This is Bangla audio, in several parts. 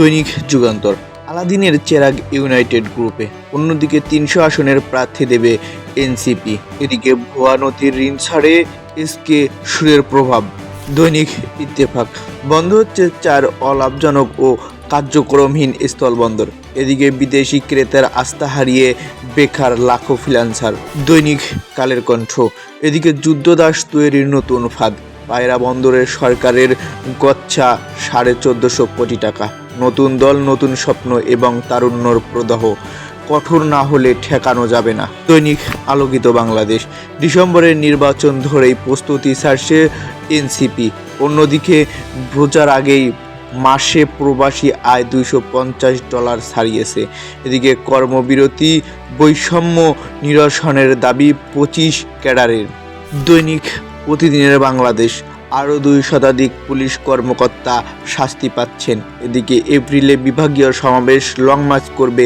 দৈনিক যুগান্তর। আলাদিনের চেরাগ ইউনাইটেড গ্রুপে। অন্যদিকে তিনশো আসনের প্রার্থী দেবে এনসিপি। এদিকে ভুয়া নথির ঋণ ছাড়ে এসকে সুরের প্রভাব। দৈনিক ইত্তেফাক। বন্ধ হচ্ছে চার অলাভজনক ও কার্যক্রমহীন স্থলবন্দর। এদিকে বিদেশি ক্রেতার আস্থা হারিয়ে বেকার লাখো ফ্রিল্যান্সার দৈনিক কালের কণ্ঠ। এদিকে যুদ্ধদাস তৈরির নতুন ফাঁদ। পায়রা বন্দরের সরকারের গচ্ছা সাড়ে চোদ্দশো কোটি টাকা। নতুন দল, নতুন স্বপ্ন এবং তারুণ্যর প্রদাহ। কঠোর না হলে ঠেকানো যাবে না। দৈনিক আলোকিত বাংলাদেশ। ডিসেম্বরের নির্বাচন ধরেই প্রস্তুতি ছাড়ছে এনসিপি। অন্যদিকে বোঝার আগেই মাসে প্রবাসী আয় দুইশো পঞ্চাশ ডলার ছাড়িয়েছে। এদিকে কর্মবিরতি, বৈষম্য নিরসনের দাবি পঁচিশ ক্যাডারের। দৈনিক প্রতিদিনের বাংলাদেশ। আরও দুই শতাধিক পুলিশ কর্মকর্তা শাস্তি পাচ্ছেন। এদিকে এপ্রিলে বিভাগীয় সমাবেশ লং মার্চ করবে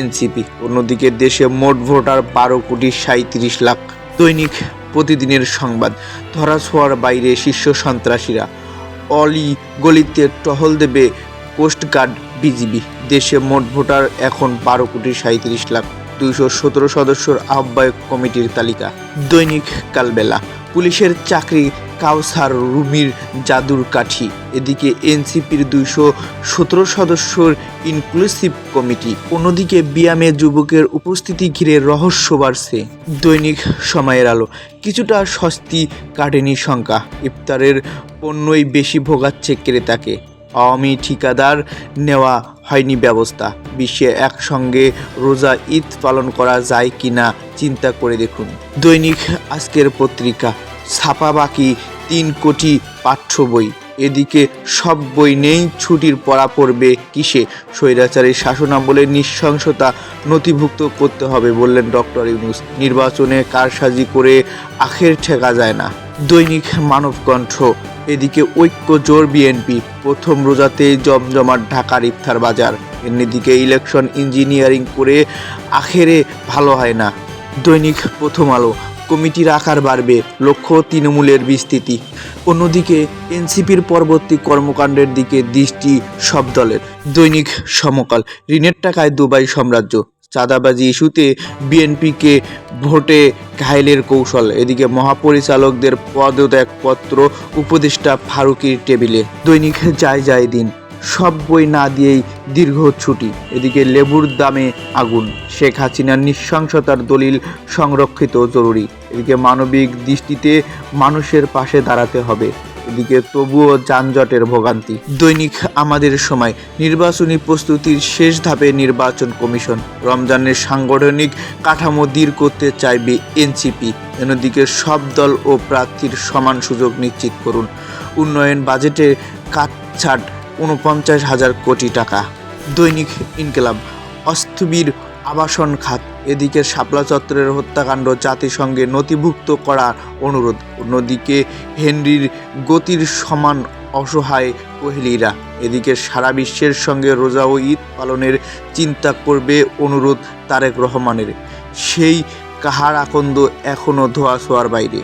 এনসিপি। অন্যদিকে দেশে মোট ভোটার বারো কোটি সাঁত্রিশ লাখ। দৈনিক প্রতিদিনের সংবাদ ধরাছোঁয়ার বাইরে শীর্ষ সন্ত্রাসীরা। অলি গলিতে টহল দেবে কোস্টগার্ড বিজিবি। দেশে মোট ভোটার এখন বারো কোটি সাঁত্রিশ লাখ। দুইশো সতেরো সদস্যর আহ্বায়ক কমিটির তালিকা। দৈনিক কালবেলা, পুলিশের চাকরি কাউসার রুমির জাদুর কাঠি। এদিকে এনসিপির দুইশো সতেরো সদস্যর ইনক্লুসিভ কমিটি অন্যদিকে বিয়ামে যুবকের উপস্থিতি ঘিরে রহস্য বাড়ছে দৈনিক সময়ের আলো। কিছুটা স্বস্তি কাটেনি শঙ্কা। ইফতারের পণ্যই বেশি ভোগাচ্ছে ক্রেতাকে। আওয়ামী ঠিকাদার নেওয়া হয়নি ব্যবস্থা। বিশ্বে একসঙ্গে রোজা ঈদ পালন করা যায় কিনা চিন্তা করে দেখুন। দৈনিক আজকের পত্রিকা। ছাপা বাকি তিন কোটি পাঠ্য বই। এদিকে সব বই নেই, ছুটির পড়া পড়বে কিসে? স্বৈরাচারী শাসনামলে নৃশংসতা নথিভুক্ত করতে হবে বললেন ডক্টর ইউনুস। নির্বাচনে কারসাজি করে আখের ঠেকা যায় না। দৈনিক মানবকণ্ঠ, এদিকে ঐক্য জোর বিএনপি, প্রথম রোজাতে জমজমাট ঢাকার ইফতার বাজার। এদিকে ইলেকশন ইঞ্জিনিয়ারিং করে আখেরে ভালো হয় না। দৈনিক প্রথম আলো কমিটির আকার বাড়বে লক্ষ্য তৃণমূলের বিস্তৃতি। অন্যদিকে, এনসিপির পরবর্তী কর্মকাণ্ডের দিকে দৃষ্টি সব দলের। দৈনিক সমকাল, ঋণের টাকায় দুবাই সাম্রাজ্য। চাঁদাবাজি ইস্যুতে বিএনপিকে ভোটে ঘায়েলের কৌশল। এদিকে মহাপরিচালকদের পদত্যাগপত্র উপদেষ্টা ফারুকির টেবিলে। দৈনিক যায় যায় দিন। সব বই না দিয়েই দীর্ঘ ছুটি। এদিকে লেবুর দামে আগুন। শেখ হাসিনার নৃশংসতার দলিল সংরক্ষিত জরুরি। এদিকে মানবিক দৃষ্টিতে মানুষের পাশে দাঁড়াতে হবে। এদিকে তবুও যানজটের ভোগান্তি। দৈনিক আমাদের সময়। নির্বাচনী প্রস্তুতির শেষ ধাপে নির্বাচন কমিশন। রমজানের সাংগঠনিক কাঠামো দৃঢ় করতে চাইবে এনসিপি। অন্যদিকে সব দল ও প্রার্থীর সমান সুযোগ নিশ্চিত করুন। উন্নয়ন বাজেটে কাটছাট উনপঞ্চাশ হাজার কোটি টাকা। দৈনিক ইনকেলাব, অস্থবির আবাসন খাত, এদিকে শাপলা চত্বরের হত্যাকাণ্ড জাতিসংঘে নথিভুক্ত করার অনুরোধ। অন্যদিকে হেনরির গতির সমান অসহায় কোহলিরা, এদিকে সারা বিশ্বের সঙ্গে রোজা ও ঈদ পালনের চিন্তা করবে অনুরোধ তারেক রহমানের। সেই কাহার আকন্দ এখনও ধোয়া ছোঁয়ার বাইরে।